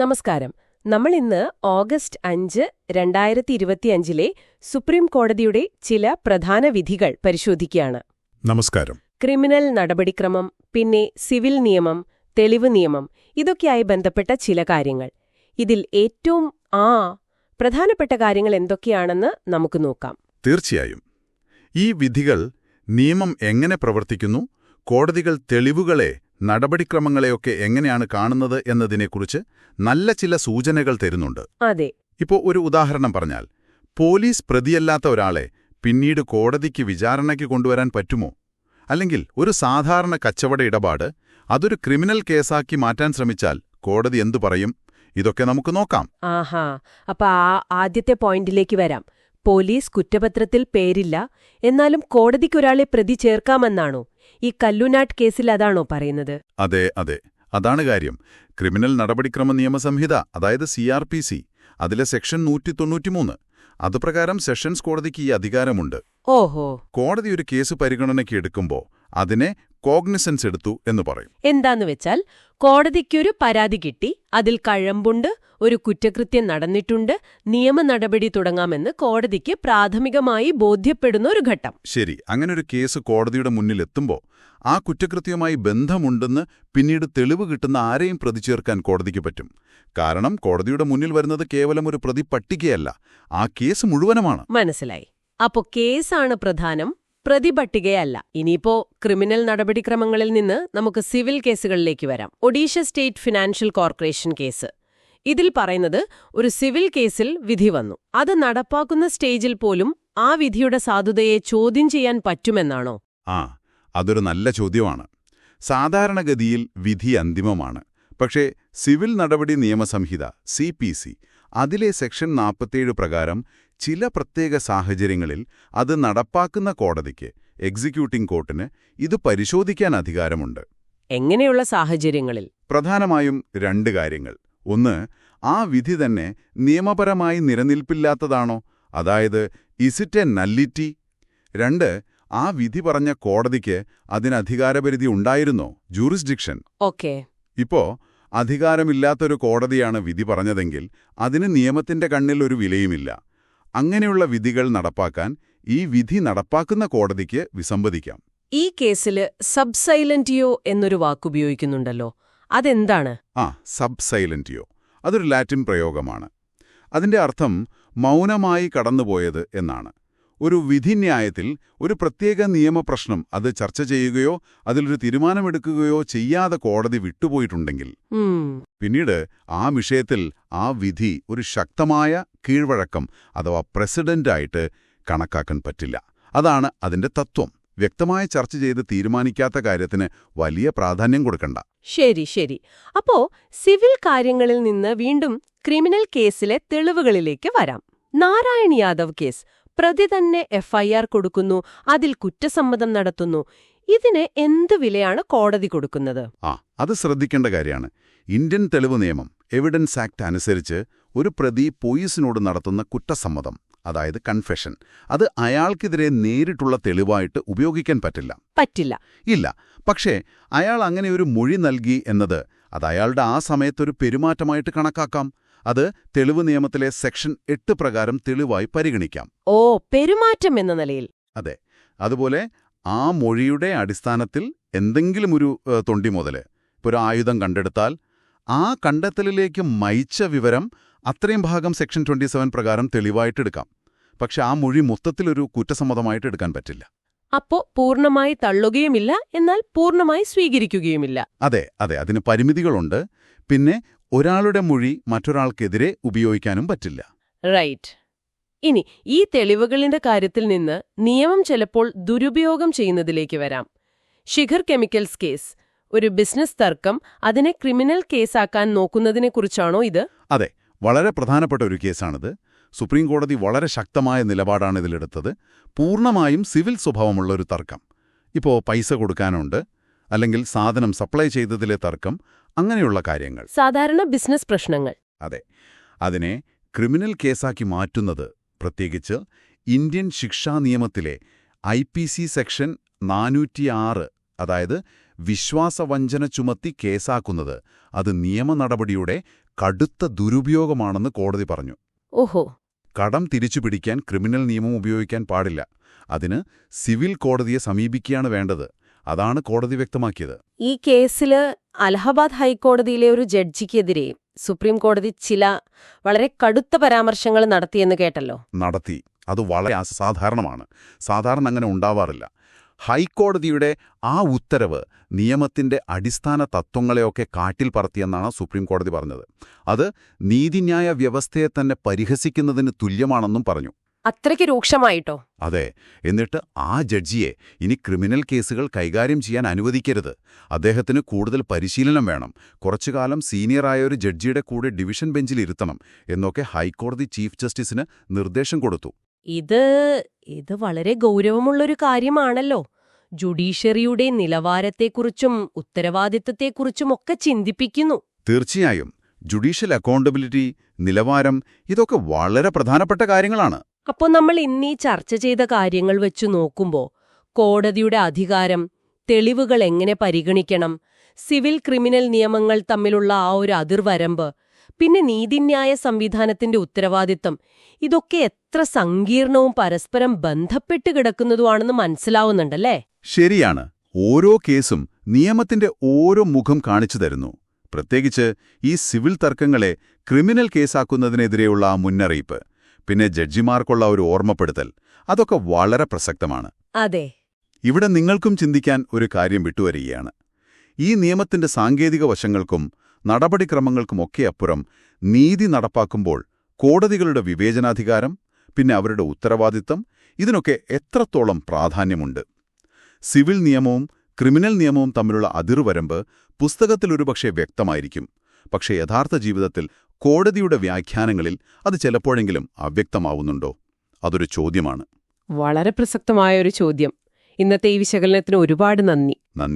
നമസ്കാരം. നമ്മൾ ഇന്ന് ഓഗസ്റ്റ് അഞ്ച് രണ്ടായിരത്തി ഇരുപത്തിയഞ്ചിലെ സുപ്രീം കോടതിയുടെ ചില പ്രധാന വിധികൾ പരിശോധിക്കുകയാണ്. നമസ്കാരം. ക്രിമിനൽ നടപടിക്രമം പിന്നെ സിവിൽ നിയമം തെളിവ് നിയമം ഇതൊക്കെയായി ബന്ധപ്പെട്ട ചില കാര്യങ്ങൾ. ഇതിൽ ഏറ്റവും ആ പ്രധാനപ്പെട്ട കാര്യങ്ങൾ എന്തൊക്കെയാണെന്ന് നമുക്ക് നോക്കാം. തീർച്ചയായും. ഈ വിധികൾ നിയമം എങ്ങനെ പ്രവർത്തിക്കുന്നു കോടതികൾ തെളിവുകളെ നടപടിക്രമങ്ങളെയൊക്കെ എങ്ങനെയാണ് കാണുന്നത് എന്നതിനെക്കുറിച്ച് നല്ല ചില സൂചനകൾ തരുന്നുണ്ട്. അതെ. ഇപ്പോൾ ഒരു ഉദാഹരണം പറഞ്ഞാൽ പോലീസ് പ്രതിയല്ലാത്ത ഒരാളെ പിന്നീട് കോടതിക്ക് വിചാരണയ്ക്ക് കൊണ്ടുവരാൻ പറ്റുമോ? അല്ലെങ്കിൽ ഒരു സാധാരണ കച്ചവട ഇടപാട് അതൊരു ക്രിമിനൽ കേസാക്കി മാറ്റാൻ ശ്രമിച്ചാൽ കോടതി എന്തു പറയും? ഇതൊക്കെ നമുക്ക് നോക്കാം. ആഹാ. അപ്പൊ ആ ആദ്യത്തെ പോയിന്റിലേക്ക് വരാം. പോലീസ് കുറ്റപത്രത്തിൽ പേരില്ല എന്നാലും കോടതിക്കൊരാളെ പ്രതി ചേർക്കാമെന്നാണോ? ഈ കല്ലുനാട്ട് കേസിൽ അതാണോ പറയുന്നത്? അതെ അതെ. അതാണ് കാര്യം. ക്രിമിനൽ നടപടിക്രമ നിയമസംഹിത അതായത് സി ആർ പി സി അതിലെ സെക്ഷൻ നൂറ്റി തൊണ്ണൂറ്റിമൂന്ന് അതുപ്രകാരം സെഷൻസ് കോടതിക്ക് ഈ അധികാരമുണ്ട്. ഓഹോ. കോടതി ഒരു കേസ് പരിഗണനയ്ക്ക് എടുക്കുമ്പോൾ അതിനെ കോഗ്നിസൻസ് എടുത്തു എന്ന് പറയും. എന്താന്ന് വെച്ചാൽ കോടതിക്കൊരു പരാതി കിട്ടി അതിൽ കഴമ്പുണ്ട് ഒരു കുറ്റകൃത്യം നടന്നിട്ടുണ്ട് നിയമ നടപടി തുടങ്ങാമെന്ന് കോടതിക്ക് പ്രാഥമികമായി ബോധ്യപ്പെടുന്ന ഒരു ഘട്ടം. ശരി അങ്ങനൊരു കേസ് കോടതിയുടെ മുന്നിലെത്തുമ്പോൾ ആ കുറ്റകൃത്യവുമായി ബന്ധമുണ്ടെന്ന് പിന്നീട് തെളിവ് കിട്ടുന്ന ആരെയും പ്രതിചേർക്കാൻ കോടതിക്ക് പറ്റും. കാരണം കോടതിയുടെ മുന്നിൽ വരുന്നത് കേവലം ഒരു പ്രതി പട്ടികയല്ല ആ കേസ് മുഴുവനുമാണ്. മനസ്സിലായി. അപ്പോ കേസാണ് പ്രധാനം. പ്രതിപട്ടികയല്ല. ഇനിയിപ്പോ ക്രിമിനൽ നടപടിക്രമങ്ങളിൽ നിന്ന് നമുക്ക് സിവിൽ കേസുകളിലേക്ക് വരാം. Odisha state financial corporation case. ഇതിൽ പറയുന്നത് ഒരു സിവിൽ കേസിൽ വിധി വന്നു. അത് നടപ്പാക്കുന്ന സ്റ്റേജിൽ പോലും ആ വിധിയുടെ സാധുതയെ ചോദ്യം ചെയ്യാൻ പറ്റുമെന്നാണോ? ആ അതൊരു നല്ല ചോദ്യമാണ്. സാധാരണഗതിയിൽ വിധി അന്തിമമാണ്. പക്ഷേ സിവിൽ നടപടി നിയമസംഹിത സി അതിലെ സെക്ഷൻ നാൽപ്പത്തേഴ് പ്രകാരം ചില പ്രത്യേക സാഹചര്യങ്ങളിൽ അത് നടപ്പാക്കുന്ന കോടതിക്ക് എക്സിക്യൂട്ടിംഗ് കോർട്ടിന് ഇത് പരിശോധിക്കാൻ അധികാരമുണ്ട്. എങ്ങനെയുള്ള സാഹചര്യങ്ങളിൽ? പ്രധാനമായും രണ്ട് കാര്യങ്ങൾ. ഒന്ന് ആ വിധി തന്നെ നിയമപരമായി നിലനിൽപ്പില്ലാത്തതാണോ? അതായത് ഇസിറ്റ് എ നല്ലിറ്റി രണ്ട് ആ വിധി പറഞ്ഞ കോടതിക്ക് അതിന് അധികാരപരിധി ഉണ്ടായിരുന്നോ? Jurisdiction okay. ഇപ്പോ അധികാരമില്ലാത്തൊരു കോടതിയാണ് വിധി പറഞ്ഞതെങ്കിൽ അതിന് നിയമത്തിന്റെ കണ്ണിൽ ഒരു വിലയുമില്ല. അങ്ങനെയുള്ള വിധികൾ നടപ്പാക്കാൻ ഈ വിധി നടപ്പാക്കുന്ന കോടതിക്ക് വിസമ്മതിക്കാം. ഈ കേസിൽ സബ്സൈലന്റിയോ എന്നൊരു വാക്കുപയോഗിക്കുന്നുണ്ടല്ലോ. അതെന്താണ്? ആ സബ്സൈലന്റിയോ അതൊരു ലാറ്റിൻ പ്രയോഗമാണ്. അതിന്റെ അർത്ഥം മൗനമായി കടന്നുപോയത് എന്നാണ്. ഒരു വിധിന്യായത്തിൽ ഒരു പ്രത്യേക നിയമപ്രശ്നം അത് ചർച്ച ചെയ്യുകയോ അതിലൊരു തീരുമാനമെടുക്കുകയോ ചെയ്യാതെ കോടതി വിട്ടുപോയിട്ടുണ്ടെങ്കിൽ പിന്നീട് ആ വിഷയത്തിൽ ആ വിധി ഒരു ശക്തമായ കീഴ്വഴക്കം അഥവാ പ്രസിഡന്റായിട്ട് കണക്കാക്കാൻ പറ്റില്ല. അതാണ് അതിന്റെ തത്വം. വ്യക്തമായ ചർച്ച ചെയ്ത് തീരുമാനിക്കാത്ത കാര്യത്തിന് വലിയ പ്രാധാന്യം കൊടുക്കണ്ട. ശരി ശരി. അപ്പോ സിവിൽ കാര്യങ്ങളിൽ നിന്ന് വീണ്ടും ക്രിമിനൽ കേസിലെ തെളിവുകളിലേക്ക് വരാം. നാരായൺ യാദവ് കേസ്. പ്രതി തന്നെ എഫ്ഐആർ കൊടുക്കുന്നു അതിൽ കുറ്റസമ്മതം നടത്തുന്നു. ഇതിന് എന്ത് വിലയാണ് കോടതി കൊടുക്കുന്നത്? ആ അത് ശ്രദ്ധിക്കേണ്ട കാര്യമാണ്. ഇന്ത്യൻ തെളിവ് നിയമം എവിഡൻസ് ആക്ട് അനുസരിച്ച് ഒരു പ്രതി പോലീസിനോട് നടത്തുന്ന കുറ്റസമ്മതം അതായത് കൺഫെഷൻ അത് അയാൾക്കെതിരെ നേരിട്ടുള്ള തെളിവായിട്ട് ഉപയോഗിക്കാൻ പറ്റില്ല. പറ്റില്ല. ഇല്ല പക്ഷേ അയാൾ അങ്ങനെ ഒരു മൊഴി നൽകി എന്നത് അത് അയാളുടെ ആ സമയത്തൊരു പെരുമാറ്റമായിട്ട് കണക്കാക്കാം. അത് തെളിവ് നിയമത്തിലെ സെക്ഷൻ എട്ട് പ്രകാരം തെളിവായി പരിഗണിക്കാം. ഓ പെരുമാറ്റം എന്ന നിലയിൽ. അതെ. അതുപോലെ ആ മൊഴിയുടെ അടിസ്ഥാനത്തിൽ എന്തെങ്കിലും ഒരു തൊണ്ടി മുതൽ ഇപ്പോൾ ഒരു ആയുധം കണ്ടെടുത്താൽ ആ കണ്ടെത്തലിലേക്ക് മയിച്ച വിവരം അത്രയും ഭാഗം സെക്ഷൻ 27 പ്രകാരം തെളിവായിട്ട് എടുക്കാം. പക്ഷെ ആ മൊഴി മൊത്തത്തിലൊരു കുറ്റസമ്മതമായിട്ട് എടുക്കാൻ പറ്റില്ല. അപ്പോ പൂർണമായി തള്ളുകയുമില്ല എന്നാൽ പൂർണമായി സ്വീകരിക്കുകയുമില്ല. അതെ അതെ. അതിന് പരിമിതികളുണ്ട്. പിന്നെ ഒരാളുടെ മൊഴി മറ്റൊരാൾക്കെതിരെ ഉപയോഗിക്കാനും പറ്റില്ല. റൈറ്റ് ഇനി ഈ തെളിവുകളിന്റെ കാര്യത്തിൽ നിന്ന് നിയമം ചിലപ്പോൾ ദുരുപയോഗം ചെയ്യുന്നതിലേക്ക് വരാം. Shikhar chemicals case. ഒരു ബിസിനസ് തർക്കം അതിനെ ക്രിമിനൽ കേസാക്കാൻ നോക്കുന്നതിനെക്കുറിച്ചാണോ ഇത്? അതെ വളരെ പ്രധാനപ്പെട്ട ഒരു കേസാണിത്. സുപ്രീം കോടതി വളരെ ശക്തമായ നിലപാടാണ് ഇതിലെടുത്തത്. പൂർണമായും സിവിൽ സ്വഭാവമുള്ള ഒരു തർക്കം. ഇപ്പോൾ പൈസ കൊടുക്കാനുണ്ട് അല്ലെങ്കിൽ സാധനം സപ്ലൈ ചെയ്തതിലെ തർക്കം അങ്ങനെയുള്ള കാര്യങ്ങൾ. സാധാരണ ബിസിനസ് പ്രശ്നങ്ങൾ. അതെ. അതിനെ ക്രിമിനൽ കേസാക്കി മാറ്റുന്നത് പ്രത്യേകിച്ച് ഇന്ത്യൻ ശിക്ഷാ നിയമത്തിലെ ഐ പി സി സെക്ഷൻ നാനൂറ്റിയാറ് അതായത് വിശ്വാസവഞ്ചന ചുമത്തി കേസാക്കുന്നത് അത് നിയമ നടപടിയുടെ കടുത്ത ദുരുപയോഗമാണെന്ന് കോടതി പറഞ്ഞു. ഓഹോ. കടം തിരിച്ചുപിടിക്കാൻ ക്രിമിനൽ നിയമം ഉപയോഗിക്കാൻ പാടില്ല. അതിന് സിവിൽ കോടതിയെ സമീപിക്കുകയാണ് വേണ്ടത്. അതാണ് കോടതി വ്യക്തമാക്കിയത്. ഈ കേസിൽ അലഹബാദ് ഹൈക്കോടതിയിലെ ഒരു ജഡ്ജിക്കെതിരെ സുപ്രീം കോടതി ചില വളരെ കടുത്ത പരാമർശങ്ങൾ നടത്തിയെന്ന് കേട്ടല്ലോ. നടത്തി. അത് വളരെ അസാധാരണമാണ്. സാധാരണ അങ്ങനെ ഉണ്ടാവാറില്ല. ഹൈക്കോടതിയുടെ ആ ഉത്തരവ് നിയമത്തിന്റെ അടിസ്ഥാന തത്വങ്ങളെയൊക്കെ കാട്ടിൽ പറത്തിയെന്നാണ് സുപ്രീം കോടതി പറഞ്ഞത്. അത് നീതിന്യായ വ്യവസ്ഥയെ തന്നെ പരിഹസിക്കുന്നതിന് തുല്യമാണെന്നും പറഞ്ഞു. അത്രയ്ക്ക് രൂക്ഷമായിട്ടോ? അതെ. എന്നിട്ട് ആ ജഡ്ജിയെ ഇനി ക്രിമിനൽ കേസുകൾ കൈകാര്യം ചെയ്യാൻ അനുവദിക്കരുത്. അദ്ദേഹത്തിന് കൂടുതൽ പരിശീലനം വേണം. കുറച്ചുകാലം സീനിയറായ ഒരു ജഡ്ജിയുടെ കൂടെ ഡിവിഷൻ ബെഞ്ചിൽ ഇരുത്തണം എന്നൊക്കെ ഹൈക്കോടതി ചീഫ് ജസ്റ്റിസിന് നിർദ്ദേശം കൊടുത്തു. ഇത് ഇത് വളരെ ഗൗരവമുള്ളൊരു കാര്യമാണല്ലോ. ജുഡീഷ്യറിയുടെ നിലവാരത്തെക്കുറിച്ചും ഉത്തരവാദിത്തത്തെക്കുറിച്ചുമൊക്കെ ചിന്തിപ്പിക്കുന്നു. തീർച്ചയായും. ജുഡീഷ്യൽ അക്കൗണ്ടബിലിറ്റി നിലവാരം ഇതൊക്കെ വളരെ പ്രധാനപ്പെട്ട കാര്യങ്ങളാണ്. അപ്പോൾ നമ്മൾ ഇന്നീ ചർച്ച ചെയ്ത കാര്യങ്ങൾ വെച്ചു നോക്കുമ്പോൾ കോടതിയുടെ അധികാരം തെളിവുകൾ എങ്ങനെ പരിഗണിക്കണം സിവിൽ ക്രിമിനൽ നിയമങ്ങൾ തമ്മിലുള്ള ആ ഒരു അതിർവരമ്പ് പിന്നെ നീതിന്യായ സംവിധാനത്തിന്റെ ഉത്തരവാദിത്തം ഇതൊക്കെ എത്ര സങ്കീർണവും പരസ്പരം ബന്ധപ്പെട്ട് കിടക്കുന്നതുമാണെന്ന് മനസ്സിലാവുന്നുണ്ടല്ലേ? ശരിയാണ്. ഓരോ കേസും നിയമത്തിന്റെ ഓരോ മുഖം കാണിച്ചു തരുന്നു. പ്രത്യേകിച്ച് ഈ സിവിൽ തർക്കങ്ങളെ ക്രിമിനൽ കേസാക്കുന്നതിനെതിരെയുള്ള ആ മുന്നറിയിപ്പ്. പിന്നെ ജഡ്ജിമാർക്കുള്ള ഒരു ഓർമ്മപ്പെടുത്തൽ. അതൊക്കെ വളരെ പ്രസക്തമാണ്. അതെ. ഇവിടെ നിങ്ങൾക്കും ചിന്തിക്കാൻ ഒരു കാര്യം വിട്ടുവരികയാണ്. ഈ നിയമത്തിന്റെ സാങ്കേതിക വശങ്ങൾക്കും നടപടിക്രമങ്ങൾക്കുമൊക്കെ അപ്പുറം നീതി നടപ്പാക്കുമ്പോൾ കോടതികളുടെ വിവേചനാധികാരം പിന്നെ അവരുടെ ഉത്തരവാദിത്തം ഇതിനൊക്കെ എത്രത്തോളം പ്രാധാന്യമുണ്ട്. സിവിൽ നിയമവും ക്രിമിനൽ നിയമവും തമ്മിലുള്ള അതിർവരമ്പ് പുസ്തകത്തിലൊരുപക്ഷെ വ്യക്തമായിരിക്കും. പക്ഷേ യഥാർത്ഥ ജീവിതത്തിൽ കോടതിയുടെ വ്യാഖ്യാനങ്ങളിൽ അത് ചിലപ്പോഴെങ്കിലും അവ്യക്തമാവുന്നുണ്ടോ? അതൊരു ചോദ്യമാണ്. വളരെ പ്രസക്തമായ ഒരു ചോദ്യം. ഇന്നത്തെ ഈ വിശകലനത്തിന് ഒരുപാട് നന്ദി. നന്ദി.